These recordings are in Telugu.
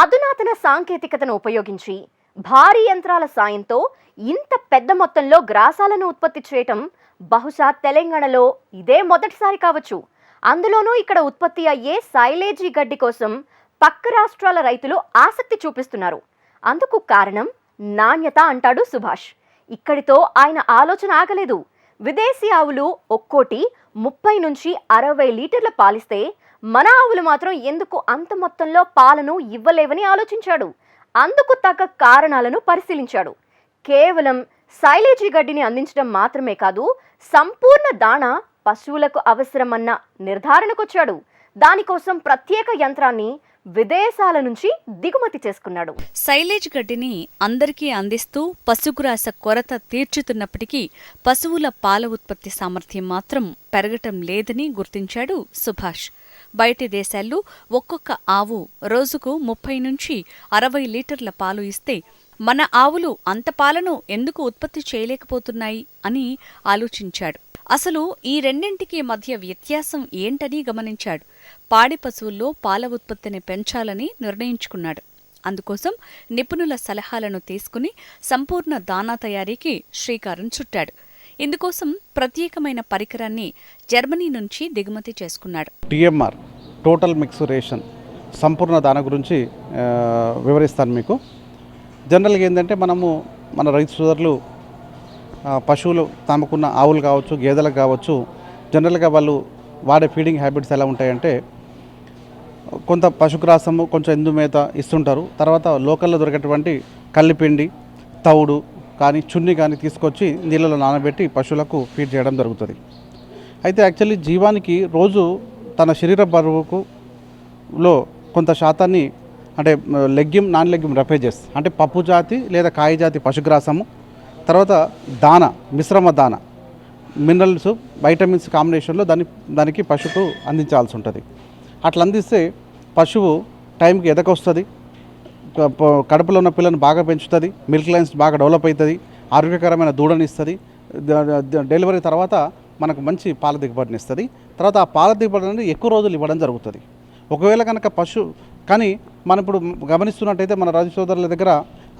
అధునాతన సాంకేతికతను ఉపయోగించి భారీ యంత్రాల సాయంతో ఇంత పెద్ద మొత్తంలో గ్రాసాలను ఉత్పత్తి చేయటం బహుశా తెలంగాణలో ఇదే మొదటిసారి కావచ్చు. అందులోనూ ఇక్కడ ఉత్పత్తి అయ్యే సైలేజీ గడ్డి కోసం పక్క రాష్ట్రాల రైతులు ఆసక్తి చూపిస్తున్నారు. అందుకు కారణం నాణ్యత అంటాడు సుభాష్. ఇక్కడితో ఆయన ఆలోచన ఆగలేదు. విదేశీ ఆవులు ఒక్కోటి ముప్పై నుంచి అరవై లీటర్ల పాలిస్తే మన ఆవులు మాత్రం ఎందుకు అంత మొత్తంలో పాలను ఇవ్వలేవని ఆలోచించాడు. అందుకు తగ్గ కారణాలను పరిశీలించాడు. కేవలం సైలేజీ గడ్డిని అందించడం మాత్రమే కాదు సంపూర్ణ దాణా పశువులకు అవసరమన్న నిర్ధారణకొచ్చాడు. దానికోసం ప్రత్యేక యంత్రాన్ని విదేశాల నుంచి దిగుమతి చేసుకున్నాడు. సైలేజ్ గడ్డిని అందరికీ అందిస్తూ పశుగ్రాస కొరత తీర్చుతున్నప్పటికీ పశువుల పాల ఉత్పత్తి సామర్థ్యం మాత్రం పెరగటం లేదని గుర్తించాడు సుభాష్. బయటి దేశాల్లో ఒక్కొక్క ఆవు రోజుకు ముప్పై నుంచి అరవై లీటర్ల పాలు ఇస్తే మన ఆవులు అంత పాలను ఎందుకు ఉత్పత్తి చేయలేకపోతున్నాయి అని ఆలోచించాడు. అసలు ఈ రెండింటికి మధ్య వ్యత్యాసం ఏంటని గమనించాడు. పాడి పశువుల్లో పాల ఉత్పత్తిని పెంచాలని నిర్ణయించుకున్నాడు. అందుకోసం నిపుణుల సలహాలను తీసుకుని సంపూర్ణ దానా తయారీకి శ్రీకారం చుట్టాడు. ఇందుకోసం ప్రత్యేకమైన పరికరాన్ని జర్మనీ నుంచి దిగుమతి చేసుకున్నాడు. టిఎంఆర్ టోటల్ మిక్సురేషన్ సంపూర్ణ దాన గురించి వివరిస్తాను మీకు. జనరల్గా ఏంటంటే మనము మన రైతు సోదరులు పశువులు తమకున్న ఆవులు కావచ్చు గేదెలకు కావచ్చు జనరల్గా వాళ్ళు వాడే ఫీడింగ్ హ్యాబిట్స్ ఎలా ఉంటాయంటే కొంత పశుగ్రాసము కొంచెం ఎందు మేత ఇస్తుంటారు. తర్వాత లోకల్లో దొరికేటువంటి కల్లిపిండి తవుడు కానీ చున్ని కానీ తీసుకొచ్చి నీళ్ళలో నానబెట్టి పశువులకు ఫీడ్ చేయడం జరుగుతుంది. అయితే యాక్చువల్లీ జీవానికి రోజు తన శరీర బరువుకు లో కొంత శాతాన్ని అంటే లెగ్గిం నాన్ లెగ్గిం రెఫేజెస్ అంటే పప్పు జాతి లేదా కాయ జాతి పశుగ్రాసము తర్వాత దాన మిశ్రమ దాన మినరల్స్ వైటమిన్స్ కాంబినేషన్లో దాన్ని దానికి పశువుకు అందించాల్సి ఉంటుంది. అట్లా అందిస్తే పశువు టైంకి ఎదకొస్తుంది కడుపులో ఉన్న పిల్లని బాగా పెంచుతుంది మిల్క్ లైన్స్ బాగా డెవలప్ అవుతుంది ఆరోగ్యకరమైన దూడని ఇస్తుంది. డెలివరీ తర్వాత మనకు మంచి పాల దిగుబడిని ఇస్తుంది. తర్వాత ఆ పాల దిగుబడి అనేది ఎక్కువ రోజులు ఇవ్వడం జరుగుతుంది. ఒకవేళ కనుక పశు కానీ మనం ఇప్పుడు గమనిస్తున్నట్టయితే మన రాజు సోదరుల దగ్గర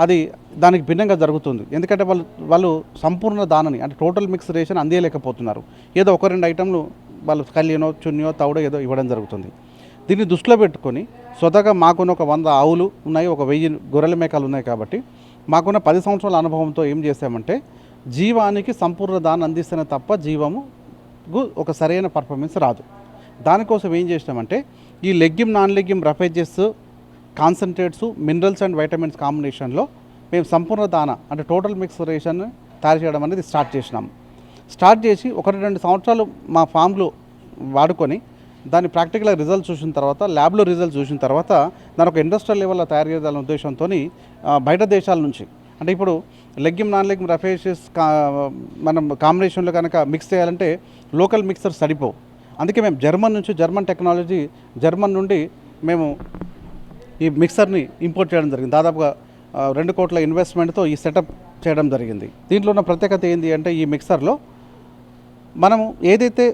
అది దానికి భిన్నంగా జరుగుతుంది. ఎందుకంటే వాళ్ళు వాళ్ళు సంపూర్ణ దానని అంటే టోటల్ మిక్స్ రేషన్ అందియలేకపోతున్నారు. ఏదో ఒక రెండు ఐటెంలు వాళ్ళు కళ్యాణో చున్నయో తౌడో ఏదో ఇవ్వడం జరుగుతుంది. దీన్ని దృష్టిలో పెట్టుకొని స్వతగా మాకున్న ఒక వంద ఆవులు ఉన్నాయి ఒక వెయ్యి గొర్రెల మేకలు ఉన్నాయి కాబట్టి మాకున్న పది సంవత్సరాల అనుభవంతో ఏం చేసామంటే జీవానికి సంపూర్ణ దాన్ని అందిస్తేనే తప్ప జీవముకు ఒక సరైన పర్ఫార్మెన్స్ రాదు. దానికోసం ఏం చేసినామంటే ఈ legume non legume roughages concentrates minerals and vitamins కాంబినేషన్లో మేము సంపూర్ణ దాన అంటే టోటల్ మిక్స్ రేషన్ తయారు చేయడం అనేది స్టార్ట్ చేసినాం. స్టార్ట్ చేసి ఒకటి రెండు సంవత్సరాలు మా ఫామ్లు వాడుకొని దాని ప్రాక్టికల్ రిజల్ట్ చూసిన తర్వాత ల్యాబ్లో రిజల్ట్ చూసిన తర్వాత దాని ఒక ఇండస్ట్రియల్ లెవెల్లో తయారు చేయాలనే ఉద్దేశంతో బయట దేశాల నుంచి. అంటే ఇప్పుడు లెగ్గిమ్ నాన్ లెగ్గిమ్ రఫేషెస్ కా మనం కాంబినేషన్లో కనుక మిక్స్ చేయాలంటే లోకల్ మిక్సర్ సరిపోవు. అందుకే మేము జర్మన్ నుంచి జర్మన్ టెక్నాలజీ జర్మన్ నుండి మేము ఈ మిక్సర్ని ఇంపోర్ట్ చేయడం జరిగింది. దాదాపుగా రెండు కోట్ల ఇన్వెస్ట్మెంట్తో ఈ సెటప్ చేయడం జరిగింది. దీంట్లో ఉన్న ప్రత్యేకత ఏంటి అంటే ఈ మిక్సర్లో మనము ఏదైతే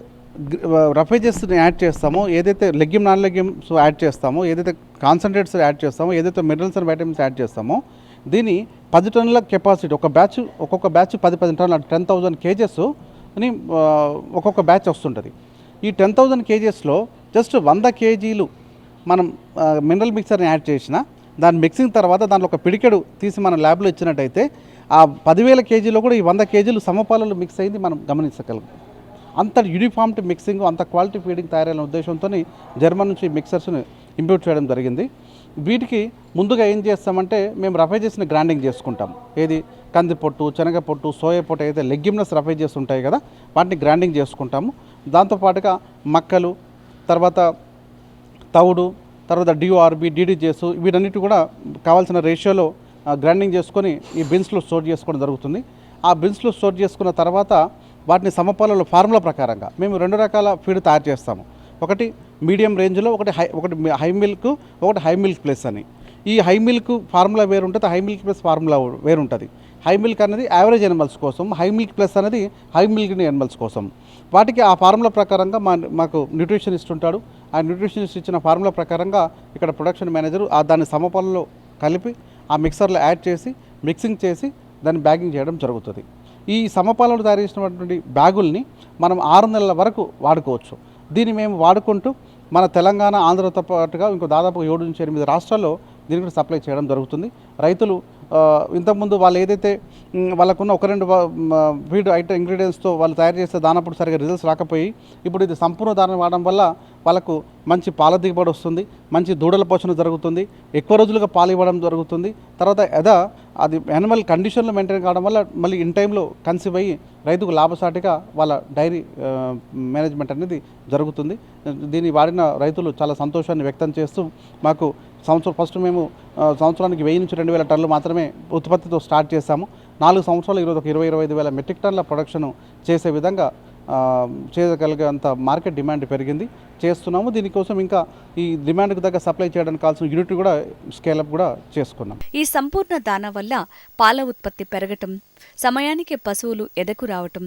రఫేజెస్ని యాడ్ చేస్తామో ఏదైతే లెగ్గిమ్ నాన్ లెగ్గిమ్స్ యాడ్ చేస్తామో ఏదైతే కాన్సన్ట్రేట్స్ యాడ్ చేస్తామో ఏదైతే మినరల్స్ అండ్ వైటమిన్స్ యాడ్ చేస్తామో దీని పది టన్నుల కెపాసిటీ ఒక బ్యాచ్ ఒక్కొక్క బ్యాచ్ పది పది టన్నుల టెన్ థౌజండ్ కేజెస్ అని ఒక్కొక్క బ్యాచ్ వస్తుంటుంది. ఈ టెన్ థౌజండ్ కేజెస్లో జస్ట్ వంద కేజీలు మనం మినరల్ మిక్సర్ని యాడ్ చేసిన దాని మిక్సింగ్ తర్వాత దాంట్లో ఒక పిడికెడు తీసి మన ల్యాబ్లో ఇచ్చినట్టయితే ఆ పదివేల కేజీలో కూడా ఈ వంద కేజీలు సమపాలలో మిక్స్ అయింది మనం గమనించగలం. అంత యూనిఫామ్డ్ మిక్సింగ్ అంత క్వాలిటీ ఫీడింగ్ తయారైన ఉద్దేశంతో జర్మన్ నుంచి మిక్సర్స్ని ఇంప్యూట్ చేయడం జరిగింది. వీటికి ముందుగా ఏం చేస్తామంటే మేము రఫై చేసిన గ్రైండింగ్ చేసుకుంటాం. ఏది? కంది పొట్టు శనగ పొట్టు సోయా పొట్టు అయితే లెగ్గిమ్నస్ చేసి ఉంటాయి కదా వాటిని గ్రైండింగ్ చేసుకుంటాము. దాంతోపాటుగా మక్కలు తర్వాత తవుడు తర్వాత డిఓఆర్బి డీడీజేస్ వీటన్నిటి కూడా కావాల్సిన రేషియోలో గ్రైండింగ్ చేసుకొని ఈ బిన్స్లో స్టోర్ చేసుకోవడం జరుగుతుంది. ఆ బిన్స్లో స్టోర్ చేసుకున్న తర్వాత వాటిని సమపాలలో ఫార్ములా ప్రకారంగా మేము రెండు రకాల ఫీడ్ తయారు చేస్తాము. ఒకటి మీడియం రేంజ్లో ఒకటి హై ఒకటి హై మిల్క్ ఒకటి హై మిల్క్ ప్లస్ అని. ఈ హై మిల్క్ ఫార్ములా వేరు ఉంటుంది హై మిల్క్ ప్లస్ ఫార్ములా వేరు ఉంటుంది హై మిల్క్ అనేది యావరేజ్ ఎనిమల్స్ కోసం హై మిల్క్ ప్లస్ అనేది హై మిల్క్ ఎనిమల్స్ కోసం. వాటికి ఆ ఫార్ములా ప్రకారంగా మా మాకు న్యూట్రిషనిస్ట్ ఉంటాడు. ఆ న్యూట్రిషనిస్ట్ ఇచ్చిన ఫార్ములా ప్రకారంగా ఇక్కడ ప్రొడక్షన్ మేనేజర్ ఆ దాన్ని సమపాలలో కలిపి ఆ మిక్సర్లో యాడ్ చేసి మిక్సింగ్ చేసి దాన్ని బ్యాగింగ్ చేయడం జరుగుతుంది. ఈ సమపాలను తయారు చేసినటువంటి బ్యాగుల్ని మనం ఆరు నెలల వరకు వాడుకోవచ్చు. దీన్ని మేము వాడుకుంటూ మన తెలంగాణ ఆంధ్రతో పాటుగా ఇంకో దాదాపు ఏడు నుంచి ఎనిమిది రాష్ట్రాల్లో దీనికి కూడా సప్లై చేయడం జరుగుతుంది. రైతులు ఇంతకుముందు వాళ్ళు ఏదైతే వాళ్ళకున్న ఒక రెండు ఫీడ్ ఐటమ్ ఇంగ్రీడియంట్స్తో వాళ్ళు తయారు చేస్తే దానప్పుడు సరిగా రిజల్ట్స్ రాకపోయి ఇప్పుడు ఇది సంపూర్ణ దానం వాడడం వల్ల వాళ్ళకు మంచి పాల దిగుబడి వస్తుంది మంచి దూడల పోషణ జరుగుతుంది ఎక్కువ రోజులుగా పాలు ఇవ్వడం జరుగుతుంది. తర్వాత ఎదా అది యానిమల్ కండిషన్లో మెయింటైన్ కావడం వల్ల మళ్ళీ ఇన్ టైంలో కన్సీవ్ అయ్యి రైతుకు లాభసాటిగా వాళ్ళ డైరీ మేనేజ్మెంట్ అనేది జరుగుతుంది. దీన్ని వాడిన రైతులు చాలా సంతోషాన్ని వ్యక్తం చేస్తూ మాకు సంవత్సరం ఫస్ట్ మేము సంవత్సరానికి వెయ్యి నుంచి రెండు వేల టన్నులు మాత్రమే ఉత్పత్తితో స్టార్ట్ చేశాము. నాలుగు సంవత్సరాలు ఈరోజు ఒక ఇరవై ఇరవై ఐదు వేల మెట్రిక్ టన్నుల ప్రొడక్షన్ చేసే విధంగా చేయగలిగేంత మార్కెట్ డిమాండ్ పెరిగింది. చేస్తున్నాము. దీనికోసం ఇంకా ఈ డిమాండ్కి తగ్గ సప్లై చేయడానికి కావాల్సిన యూనిట్ కూడా స్కేలప్ కూడా చేసుకున్నాం. ఈ సంపూర్ణ దానా వల్ల పాల ఉత్పత్తి పెరగటం సమయానికి పశువులు ఎదకు రావటం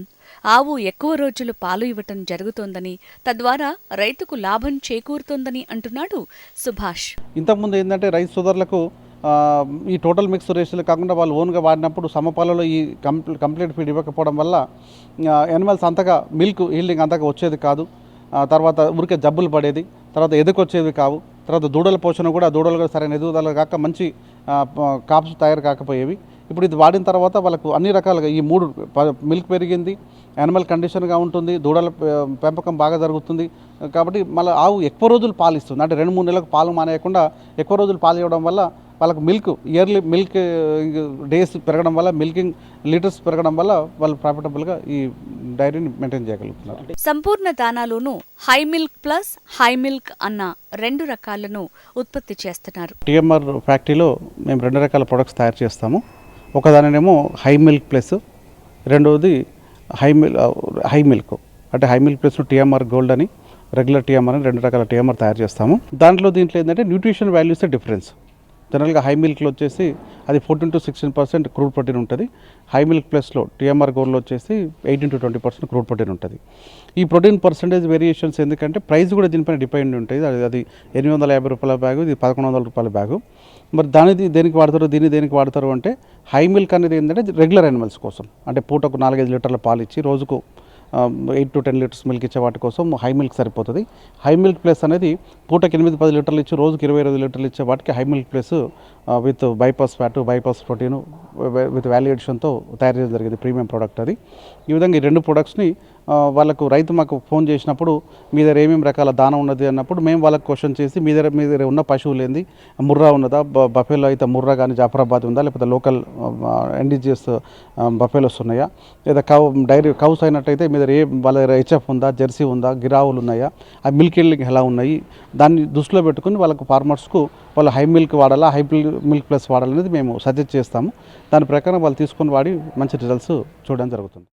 ఆవు ఎక్కువ రోజులు పాలు ఇవ్వటం జరుగుతోందని తద్వారా రైతుకు లాభం చేకూరుతోందని అంటున్నాడు సుభాష్. ఇంతకుముందు ఏంటంటే రైతు సోదరులకు ఈ టోటల్ మిక్స్ రేషియోలు కాకుండా వాళ్ళు ఓన్గా వాడినప్పుడు సమపాలలో ఈ కంప్లీట్ కంప్లీట్ ఫీడ్ ఇవ్వకపోవడం వల్ల యానిమల్స్ అంతగా మిల్క్ హీల్డింగ్ అంతగా వచ్చేది కాదు. తర్వాత ఊరికే జబ్బులు పడేది తర్వాత ఎదుకొచ్చేవి కావు తర్వాత దూడల పోషణ కూడా దూడలు కూడా సరైన ఎదుగుదల కాక మంచి కాప్స్ తయారు కాకపోయేవి. ఇప్పుడు ఇది వాడిన తర్వాత వాళ్ళకు అన్ని రకాలుగా ఈ మూడు ప- మిల్క్ పెరిగింది యానిమల్ కండిషన్గా ఉంటుంది దూడల పెంపకం బాగా జరుగుతుంది. కాబట్టి మళ్ళీ ఆవు ఎక్కువ రోజులు పాలు ఇస్తుంది అంటే రెండు మూడు నెలలకు పాలు మానేయకుండా ఎక్కువ రోజులు పాలు ఇవ్వడం వల్ల వాళ్ళకు మిల్క్ ఇయర్లీ మిల్క్ డేస్ పెరగడం వల్ల మిల్కింగ్ లీటర్స్ పెరగడం వల్ల వాళ్ళు ప్రాఫిటబుల్గా ఈ డైరీని మెయింటైన్ చేయగలుగుతున్నారు. Sampoorna దానాలోనూ high milk plus high milk అన్న రెండు రకాలను ఉత్పత్తి చేస్తున్నారు. టీఎంఆర్ ఫ్యాక్టరీలో మేము రెండు రకాల ప్రొడక్ట్స్ తయారు చేస్తాము. ఒకదానినేమో హై మిల్క్ ప్లస్ రెండవది హై మిల్ హై మిల్క్. అంటే high milk plus TMR gold అని రెగ్యులర్ టీఎంఆర్ అని రెండు రకాల టీఎంఆర్ తయారు చేస్తాము. దాంట్లో దీంట్లో ఏంటంటే న్యూట్రిషన్ వాల్యూస్ డిఫరెన్స్. జనరల్గా హై మిల్క్లో వచ్చేసి అది fourteen to sixteen percent crude protein ఉంటుంది. హై మిల్క్ ప్లస్లో టీఎంఆర్ గోల్డ్లో వచ్చేసి eighteen to twenty percent crude protein ఉంటుంది. ఈ ప్రోటీన్ పర్సెంటేజ్ వేరియేషన్స్ ఎందుకంటే ప్రైస్ కూడా దీనిపైన డిపెండ్ ఉంటుంది. అది అది ఎనిమిది వందల యాభై రూపాయల బ్యాగు ఇది పదకొండు వందల రూపాయల బ్యాగు. మరి దానిది దేనికి వాడతారు దీన్ని దేనికి వాడతారు అంటే హై మిల్క్ అనేది ఏంటంటే రెగ్యులర్ యానిమల్స్ కోసం. అంటే పూటకు నాలుగైదు లీటర్ల పాలు ఇచ్చి రోజుకు eight to ten litres milk ఇచ్చే వాటి కోసం హై మిల్క్ సరిపోతుంది. హై మిల్క్ ప్లస్ అనేది పూటకి ఎనిమిది పది లీటర్లు ఇచ్చి రోజుకి ఇరవై ఇరవై లీటర్లు ఇచ్చే వాటికి high milk plus with bypass fat bypass protein with వాల్యుయేషన్తో తయారు చేయడం జరిగింది ప్రీమియం ప్రోడక్ట్ అది. ఈ విధంగా ఈ రెండు ప్రొడక్ట్స్ని వాళ్ళకు రైతు మాకు ఫోన్ చేసినప్పుడు మీ దగ్గర ఏమేమి రకాల దానం ఉన్నది అన్నప్పుడు మేము వాళ్ళకి క్వశ్చన్ చేసి మీ దగ్గర మీ దగ్గర ఉన్న పశువులు ఏంది? ముర్రా ఉన్నదా? బఫేలో అయితే ముర్రా కానీ జాఫరాబాద్ ఉందా? లేకపోతే లోకల్ ఇండిజియస్ బఫేలోస్ ఉన్నాయా లేదా కౌ డైరీ కౌస్ అయినట్టయితే మీ దగ్గర ఏ వాళ్ళ దగ్గర హెచ్ఎఫ్ ఉందా? జెర్సీ ఉందా? గిరావులు ఉన్నాయా? ఆ మిల్క్ ఇల్లింగ్ ఎలా ఉన్నాయి? దాన్ని దృష్టిలో పెట్టుకుని వాళ్ళకు ఫార్మర్స్కు వాళ్ళు హై మిల్క్ వాడాలా? హై మిల్క్ ప్లస్ వాడాలనేది మేము సజెస్ట్ చేస్తాము. దాని ప్రకారం వాళ్ళు తీసుకొని వాడి మంచి రిజల్ట్స్ చూడడం జరుగుతుంది.